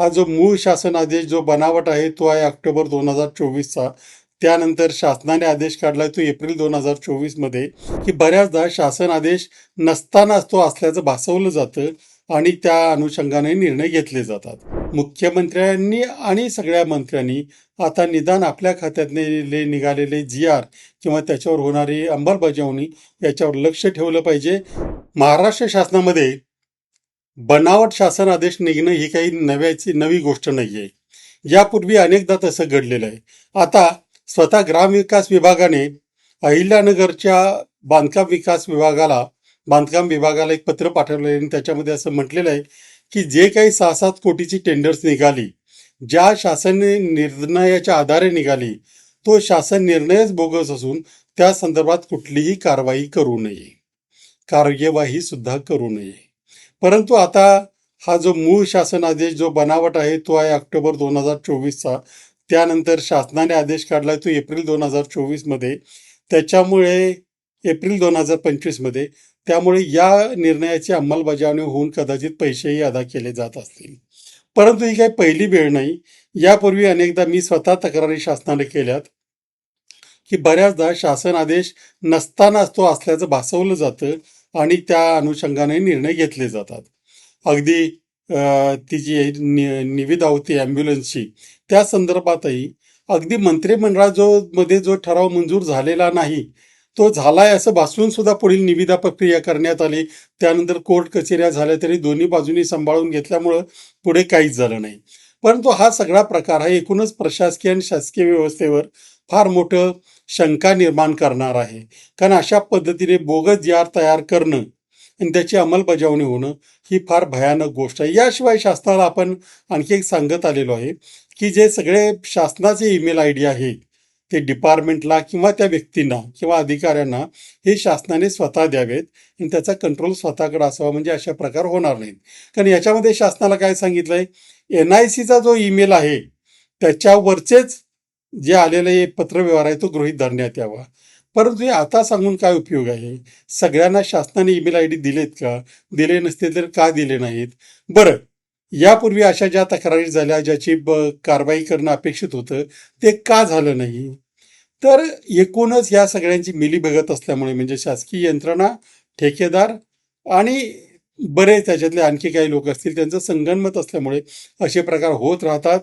हा जो मूळ शासन आदेश जो बनावट आहे तो आहे ऑक्टोबर दोन हजार चोवीसचा. त्यानंतर शासनाने आदेश काढला तो एप्रिल दोन हजार चोवीसमध्ये की बऱ्याचदा शासन आदेश नसतानाच तो असल्याचं भासवलं जातं आणि त्या अनुषंगाने निर्णय घेतले जातात. मुख्यमंत्र्यांनी आणि सगळ्या मंत्र्यांनी आता निदान आपल्या खात्यातले निघालेले जी आर किंवा त्याच्यावर होणारी अंमलबजावणी याच्यावर लक्ष ठेवलं पाहिजे. महाराष्ट्र शासनामध्ये बनावट शासन आदेश निघणं ही काही नव्याची नवी गोष्ट नाही आहे यापूर्वी अनेकदा तसं घडलेलं आहे. आता स्वतः ग्रामविकास विभागाने अहिल्यानगरच्या बांधकाम विकास विभागाला बांधकाम विभागाला एक पत्र पाठवलं आहे आणि त्याच्यामध्ये असं म्हटलेलं आहे की जे काही सहा सात कोटीची टेंडर्स निघाली ज्या शासन निर्णयाच्या आधारे निघाली तो शासन निर्णयच बोगस असून त्या संदर्भात कुठलीही कारवाई करू नये. कार्यवाही सुद्धा करू नये. परंतु आता हा जो मूळ शासन आदेश जो बनावट आहे तो आहे ऑक्टोबर दोन हजार चोवीसचा. त्यानंतर शासनाने आदेश काढला तो एप्रिल दोन हजार चोवीसमध्ये. त्याच्यामुळे एप्रिल दोन हजार पंचवीसमध्ये. त्यामुळे या निर्णयाची अंमलबजावणी होऊन कदाचित पैसेही अदा केले जात असतील. परंतु ही काही पहिली वेळ नाही. यापूर्वी अनेकदा मी स्वतः तक्रारी शासनाने केल्यात की बऱ्याचदा शासन आदेश नसतानाच तो असल्याचं भासवलं जातं. आणि त्या अनुषंगाने निर्णय घेतले जातात. अगदी तिची ती जी नि- निविदा होती ॲम्ब्युलन्सची त्या संदर्भातही अगदी मंत्रिमंडळा जो मध्ये जो ठराव मंजूर झालेला नाही तो झालाय असं भासवून सुद्धा पुढील निविदा प्रक्रिया करण्यात आली. त्यानंतर कोर्ट कचेऱ्या झाल्या तरी दोन्ही बाजूनी सांभाळून घेतल्यामुळं पुढे काहीच झालं नाही. परंतु हा सगळा प्रकार हा एकूणच प्रशासकीय आणि शासकीय व्यवस्थेवर फार मोठं शंका निर्माण करणार आहे. कारण अशा पद्धतीने बोगस जी आर तयार करणं आणि त्याची अंमलबजावणी होणं ही फार भयानक गोष्ट आहे. याशिवाय शासनाला आपण आणखी एक सांगत आलेलो आहे की जे सगळे शासनाचे ईमेल आय डी आहे ते डिपार्टमेंटला किंवा त्या व्यक्तींना किंवा अधिकाऱ्यांना हे शासनाने स्वतः द्यावेत. आणि त्याचा कंट्रोल स्वतःकडे असावा म्हणजे अशा प्रकार होणार नाहीत. कारण याच्यामध्ये शासनाला काय सांगितलं आहे एन आय सीचा जो ईमेल आहे त्याच्यावरचेच जे आलेले पत्रव्यवहार आहे तो गृहित धरण्यात यावा. परंतु हे आता सांगून काय उपयोग आहे? सगळ्यांना शासनाने ईमेल आय डी दिलेत का? दिले नसते तर का दिले नाहीत? बरं यापूर्वी अशा ज्या तक्रारी झाल्या ज्याची ब कारवाई करणं अपेक्षित होतं ते का झालं नाही? तर एकूणच या सगळ्यांची मिलीभगत असल्यामुळे म्हणजे शासकीय यंत्रणा ठेकेदार आणि बरेच त्याच्यातले आणखी काही लोक असतील त्यांचं संगणमत असल्यामुळे असे प्रकार होत राहतात.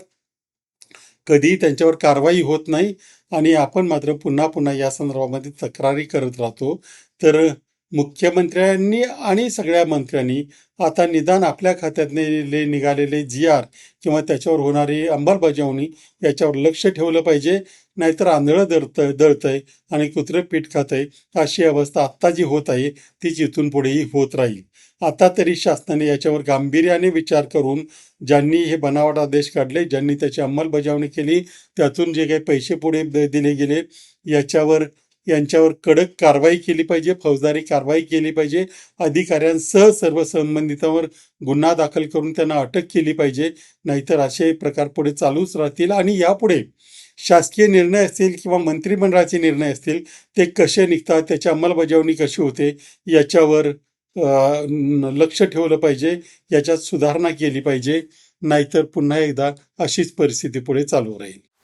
कधी त्यांच्यावर कारवाई होत नाही आणि आपण मात्र पुन्हा पुन्हा या संदर्भामध्ये तक्रारी करत राहतो. तर मुख्यमंत्र्यांनी आणि सगळ्या मंत्र्यांनी आता निदान आपल्या खात्यातले निघालेले जी आर किंवा त्याच्यावर होणारी अंमलबजावणी याच्यावर लक्ष ठेवलं पाहिजे. नाहीतर आंधळं दळतंय दळतंय आणि कुत्रं पीठ खातंय. अशी अवस्था आत्ता जी होत आहे ती जिथून पुढेही होत राहील. आता तरी शासनाने याच्यावर गांभीर्याने विचार करून ज्यांनी हे बनावट आदेश काढले ज्यांनी त्याची अंमलबजावणी केली त्यातून जे काही पैसे पुढे द- दिले गेले याच्यावर यांच्यावर कडक कारवाई केली पाहिजे फौजदारी कारवाई केली पाहिजे. अधिकाऱ्यांसह सर्व संबंधितांवर गुन्हा दाखल करून त्यांना अटक केली पाहिजे. नाहीतर असे प्रकार पुढे चालूच राहतील आणि यापुढे शासकीय निर्णय असतील किंवा मंत्रिमंडळाचे निर्णय असतील ते कसे निघतात त्याची अंमलबजावणी कशी होते याच्यावर लक्ष ठेवलं पाहिजे. याच्यात सुधारणा केली पाहिजे. नाहीतर पुन्हा एकदा अशीच परिस्थिती पुढे चालू राहील.